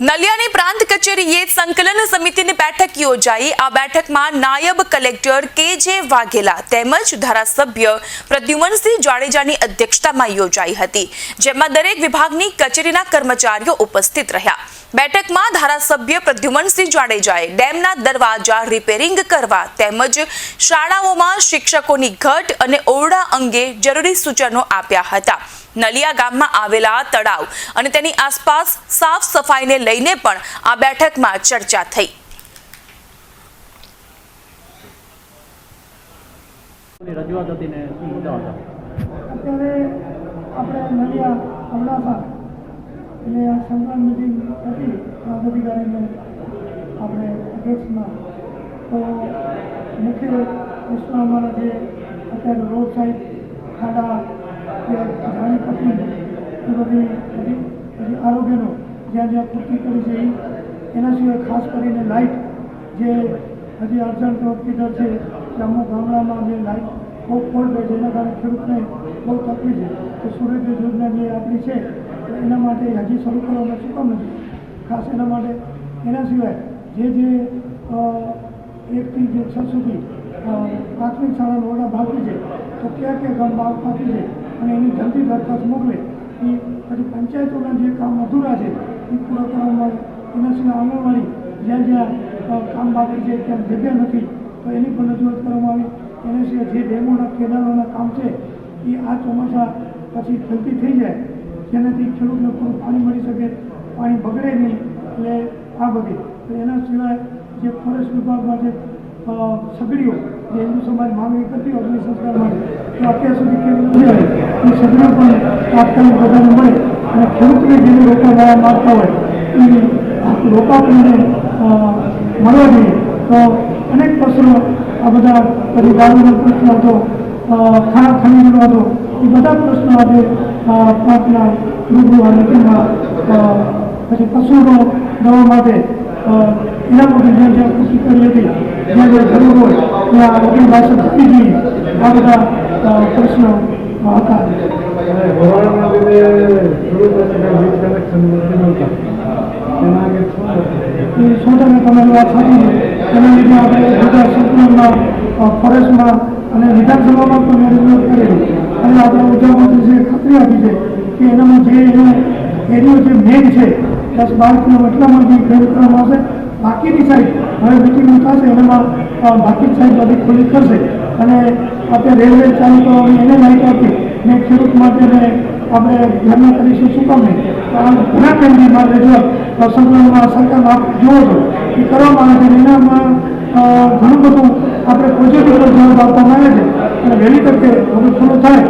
નલિયાની પ્રાંત કચેરીએ સંકલન સમિતિની બેઠક યોજાઈ. આ બેઠકમાં નાયબ કલેક્ટર કે જે વાઘેલા તેમજ ધારાસભ્ય પ્રદ્યુમનસિંહ જાડેજાની અધ્યક્ષતામાં યોજાઈ હતી, જેમાં દરેક વિભાગની કચેરીના કર્મચારીઓ ઉપસ્થિત રહ્યા. બેઠકમાં ધારાસભ્ય પ્રદ્યુમનસિંહ જાડેજાએ ડેમના દરવાજા રિપેરિંગ કરવા તેમજ શાળાઓમાં શિક્ષકોની ઘટ અને ઓરડા અંગે જરૂરી સૂચનો આપ્યા હતા. નલિયા ગામમાં આવેલા તળાવ અને તેની આસપાસ સાફ સફાઈને લઈને પણ આ બેઠકમાં ચર્ચા થઈ. રજૂઆત હતી ને શું મુદ્દા હતા અત્યારે આપણે નલિયા અબડાસા એટલે આ સંકલન મિટિંગ હતી પદાધિકારીને આપણે અધ્યક્ષમાં તો મુખ્ય પ્રશ્ન અમારા જે અત્યારે રોડ સાઈડ ખાડા કે જાણી તકલીફ એ બધી હતી પછી આરોગ્યનો જ્યાં જ્યાં પૂર્તિ કરી છે એના સિવાય ખાસ કરીને લાઇટ જે હજી અર્જન્ટ હોસ્પિટલ છે કે અમુક ગામડામાં જે લાઇટ બહુ ફોલ્ટ હોય છે, એના કારણે ખેડૂતને બહુ તકલીફ છે. તો સૂર્યોદય યોજના જે આપણી છે એના માટે હજી શરૂ કરવામાં શું નથી. ખાસ એના માટે, એના સિવાય જે જે એકથી જે છ સુધી પ્રાથમિક શાળાનો ઓરડા બાકી છે, તો ક્યાં ક્યાં ગામ બાકી છે અને એની જલ્દી દરખાસ્ત મોકલે, એ પછી પંચાયતોના જે કામ અધૂરા છે, એ પૂરા કરવામાં એના સિવાય આંગણવાડી જ્યાં જ્યાં કામ બાકી છે, ત્યાં જગ્યા નથી, તો એની પણ રજૂઆત કરવામાં આવી. એના સિવાય જે ડેમોના કેનાલોના કામ છે, એ આ ચોમાસા પછી જલ્દી થઈ જાય જેનાથી ખેડૂતને પૂરું પાણી મળી શકે પાણી બગડે નહીં એટલે આ બગડે એના સિવાય જે ફોરેસ્ટ વિભાગમાં જે સગડીઓ જે હિન્દુ સમાજ માંગણી કરતી હોય સંસ્કાર માટે તો અત્યાર સુધી ખેડૂત આવી. એ સગડીઓ પણ તાત્કાલિક બધાને મળે અને ખેડૂતને જેને રોપા વાળા માગતા હોય એ એને, મળવા જોઈએ. તો અનેક પ્રશ્નો આ બધા પછી દારૂનો પ્રશ્ન હતો ખાણ ખનીજનો હતો એ બધા પ્રશ્નો આજે અ, પાંચના રૂબરૂ આ મિટિંગમાં અ, પછી પશુનો દવા માટે અ, એના માટે જ્યાં જ્યાં કૃષિ કરી હતી જ્યાં જ્યાં જરૂર હોય ત્યાં આરોગ્ય ભાષા થતી જોઈએ આ બધા અ, પ્રશ્નો અ, હતા હવાના લીધે ખેડૂતોને વીજ કનેક્શન નથી મળતા એના અંગે શું નથી એ સો ટકા તમારી વાત સાચી છે એના લીધે આપણે બધા સંકલનમાં અ, ફોરેસ્ટમાં અને વિધાનસભામાં પણ મેં રજૂઆત કરેલી અને આપણે ઊર્જા મંત્રીશ્રીએ ખાતરી આપી છે કે એનામાં જે એનો એરિયો જે મેન છે દસ બાર કિલોમીટરમાં જે ખેડ કરવામાં આવશે. બાકીની સાઈડ હવે મિટિંગ થશે એનામાં અ, બાકી સાઈડ બધી ખુલ્લી કરશે અને આપણે રેલવે ચાલુ કરવાની એને લાઈટ આપી. ને ખેડૂત માટે આપણે ધ્યાનમાં કરીશું શું કામ નહીં. કારણ ઘણા મારે રજૂઆત સંકલનમાં સરકાર આપ જુઓ છો એ કરવામાં આવે છે એનામાં ઘણું બધું આપણે પોઝિટિવ પર જવાબ આપવામાં આવે છે. અને વહેલી તકે બધું પૂરું થાય